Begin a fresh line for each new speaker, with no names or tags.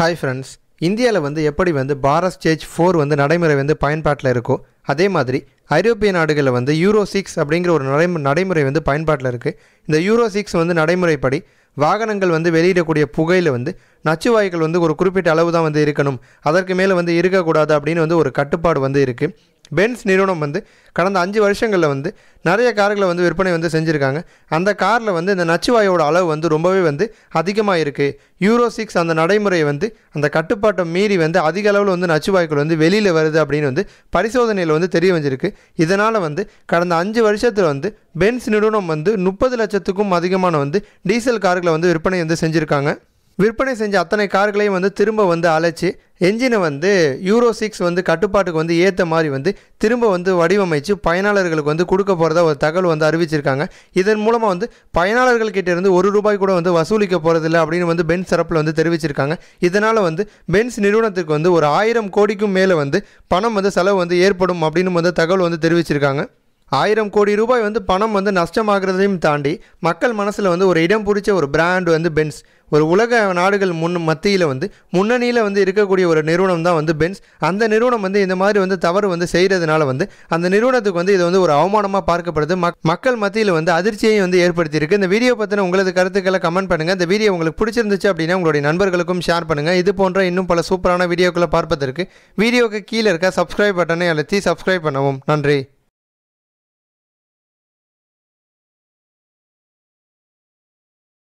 Hi friends இந்தியாவில் வந்து எப்படி வந்து பாரத் ஸ்டேஜ் ஃபோர் வந்து நடைமுறை வந்து பயன்பாட்டில் இருக்கோ அதே மாதிரி ஐரோப்பிய நாடுகளில் வந்து யூரோ சிக்ஸ் அப்படிங்கிற ஒரு நடைமு நடைமுறை வந்து பயன்பாட்டில் இருக்குது இந்த யூரோ சிக்ஸ் வந்து நடைமுறைப்படி வாகனங்கள் வந்து வெளியிடக்கூடிய புகையில் வந்து நச்சுவாயுக்கள் வந்து ஒரு குறிப்பிட்ட அளவு தான் வந்து இருக்கணும். அதற்கு மேலே வந்து இருக்கக்கூடாது அப்படின்னு வந்து ஒரு கட்டுப்பாடு வந்து இருக்குது பென்ஸ் நிறுவனம் வந்து கடந்த அஞ்சு வருஷங்களில் வந்து நிறைய கார்களை வந்து விற்பனை வந்து செஞ்சுருக்காங்க. அந்த காரில் வந்து இந்த நச்சுவாயோட அளவு வந்து ரொம்பவே வந்து அதிகமாக இருக்குது யூரோ சிக்ஸ் அந்த நடைமுறையை வந்து அந்த கட்டுப்பாட்டை மீறி வந்து அதிக அளவில் வந்து நச்சுவாய்க்குள் வந்து வெளியில் வருது அப்படின்னு வந்து பரிசோதனையில் வந்து தெரிய வந்திருக்கு. இதனால் வந்து கடந்த அஞ்சு வருஷத்தில் வந்து பென்ஸ் நிறுவனம் வந்து முப்பது லட்சத்துக்கும் அதிகமான வந்து டீசல் கார்களை வந்து விற்பனை வந்து செஞ்சுருக்காங்க. விற்பனை செஞ்ச அத்தனை கார்களையும் வந்து திரும்ப வந்து அழைச்சி என்ஜினை வந்து யூரோ சிக்ஸ் வந்து கட்டுப்பாட்டுக்கு வந்து ஏற்ற மாதிரி வந்து திரும்ப வந்து வடிவமைச்சு பயனாளர்களுக்கு வந்து கொடுக்க போகிறதா ஒரு தகவல் வந்து அறிவிச்சிருக்காங்க. இதன் மூலமாக வந்து பயனாளர்கள்கிட்ட இருந்து ஒரு ரூபாய் கூட வந்து வசூலிக்க போகிறதில்ல அப்படின்னு வந்து பென்ஸ் தரப்பில் வந்து தெரிவிச்சிருக்காங்க. இதனால் வந்து பென்ஸ் நிறுவனத்துக்கு வந்து ஒரு ஆயிரம் கோடிக்கும் மேலே வந்து பணம் வந்து செலவு வந்து ஏற்படும் அப்படின்னு வந்து தகவல் வந்து தெரிவிச்சிருக்காங்க. ஆயிரம் கோடி ரூபாய் வந்து பணம் வந்து நஷ்டமாகிறதையும் தாண்டி மக்கள் மனசில் வந்து ஒரு இடம் பிடிச்ச ஒரு பிராண்ட் வந்து பென்ஸ் ஒரு உலக நாடுகள் முன் மத்தியில் வந்து முன்னணியில் வந்து இருக்கக்கூடிய ஒரு நிறுவனம் தான் வந்து பென்ஸ் அந்த நிறுவனம் வந்து இந்த மாதிரி வந்து தவறு வந்து செய்கிறதுனால வந்து அந்த நிறுவனத்துக்கு வந்து இது வந்து ஒரு அவமானமாக பார்க்கப்படுது. மக் மக்கள் மத்தியில் வந்து அதிர்ச்சியையும் வந்து ஏற்படுத்தியிருக்கு. இந்த வீடியோ பற்றின உங்களது கருத்துக்களை கமெண்ட் பண்ணுங்கள் இந்த வீடியோ உங்களுக்கு பிடிச்சிருந்துச்சு அப்படின்னா உங்களுடைய நண்பர்களுக்கும் ஷேர் பண்ணுங்கள் இது போன்ற இன்னும் பல சூப்பரான வீடியோக்களை பார்ப்பதற்கு வீடியோக்கு கீழே இருக்க சப்ஸ்கிரைப் பட்டனை அழுத்தி சப்ஸ்கிரைப் பண்ணவும். நன்றி.